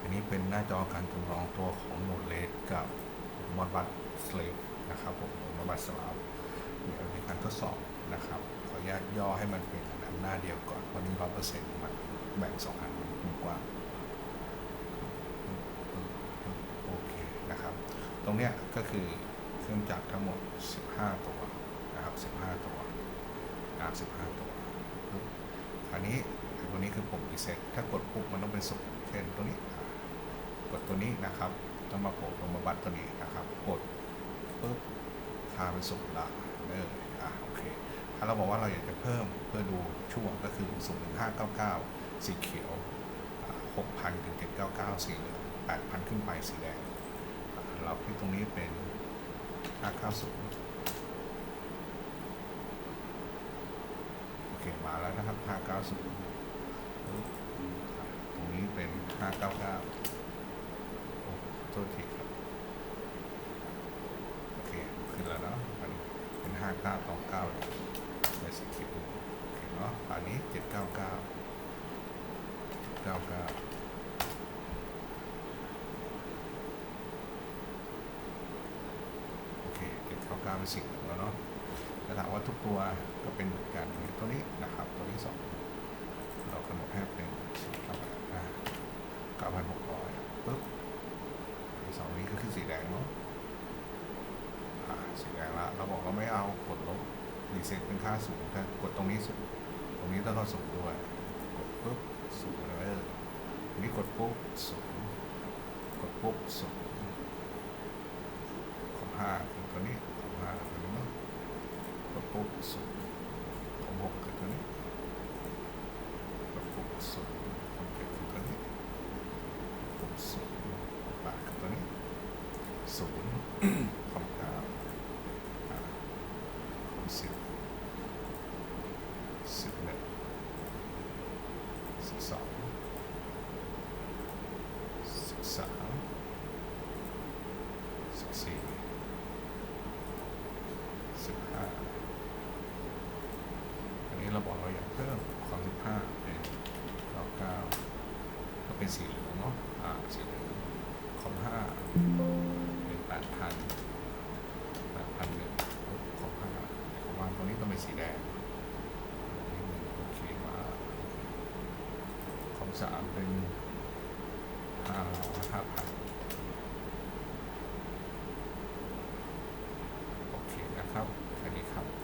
อันนี้เป็นหน้าจอการจำลองตัวของโนดเลสกับมอดบัตสเลฟนะครับผมมอดบัตสลาฟเดี๋ยวในการทดสอบนะครับขออนุญาตย่อให้มันเป็นอันหน้าเดียวก่อนเพราะนี้ร้อยเปอร์เซ็นต์มันแบ่งสองอันมันกว้างโอเคนะครับ ตรงเนี้ยก็คือเครื่องจักรทั้งหมด 15 ตัวนะครับ 15 ตัวนะครับ15 ตัวคราวนี้ไอ้ตัวนี้ คือปุ่ม reset ถ้ากดปุ่มมันต้องเป็นศูนย์เช่นตัวนี้ กดตัวนี้นะครับต้องมาโผล่ลงมาบัตรตัวนี้นะครับ กดปึ๊บพาเป็นศูนย์ละเอออะโอเค ถ้าเราบอกว่าเราอยากจะเพิ่มเพื่อดูช่วงก็คือ0 1 5 9 9 สีเขียวอ่า6,000 ถึง 799 สีเหลือง8,000 ขึ้นไปสีแดง เราคลิกตรงนี้เป็น 590โอเค มาแล้วนะครับ 590 ตรงนี้เป็น599โอ้โทษทีครับ โอเค ขึ้นแล้วเนาะอันนี้เป็น5929เลยในสีเขียวโอเคเนาะอันนี้799 799โอเคเก็บเข้าเกลาเป็นสิ่งแล้วเนาะแล้วถามว่าทุกตัวก็เป็นเหมือนกันอย่ตัวนี้นะครับ ตัวที่สองเรากำหนดให้เป็นเก้าพันเก้าพันหกร้อยปึ๊บที่สองนี้ก็คือสีแดงเนาะอ่าสีแดงละเราบอกเราไม่เอากดลบ รีเซ็ตเป็นค่าศูนย์ถ้ากดตรงนี้ศูนย์ตรงนี้ต้องเข้าศูนย์ด้วย กดปุ๊บศูนย์เลยอันนี้กดปุ๊บศูนย์กดปุ๊บศูนย์ของห้าคือตัวนี้ของห้าตัวนี้เนาะกดปุ๊บศูนย์ของหกคือตัวนี้กดปุ๊บศูนย์ของเจ็ดคือตัวนี้ปุ๊บศูนย์ของแปดคือตัวนี้ศูนย์ ของเก้าอ่าของสิบ สิบเอ็ดสิบสองสิบสามสิบสี่สิบห้าอันนี้เราบอกเราอยากเพิ่มความสิบห้าเป็นเก้าเก้าก็เป็นสีเหลืองเนาะอ่าสีเหลืองคอมห้าเป็นแปดพันแปดพันหนึ่งคอมห้าคอมวันตัวนี้ต้องเป็นสีแดงนี่หนึ่งโอเคมาคอม สามเป็นห้าห้าพัน